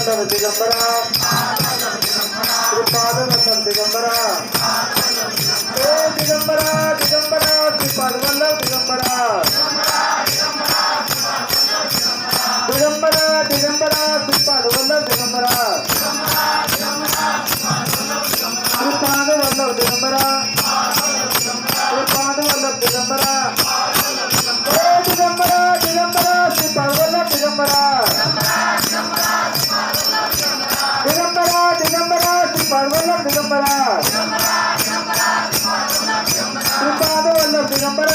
సంతవ దిగంబర శ్రీపాదవ సంతిగంబర ఓ దిగంబర దిగంబర శ్రీపాద వల్ల దిగంబర. దిగంబర దిగంబర శ్రీపాద వల్లభ దిగంబర కృపాద వల్లభ దిగంబర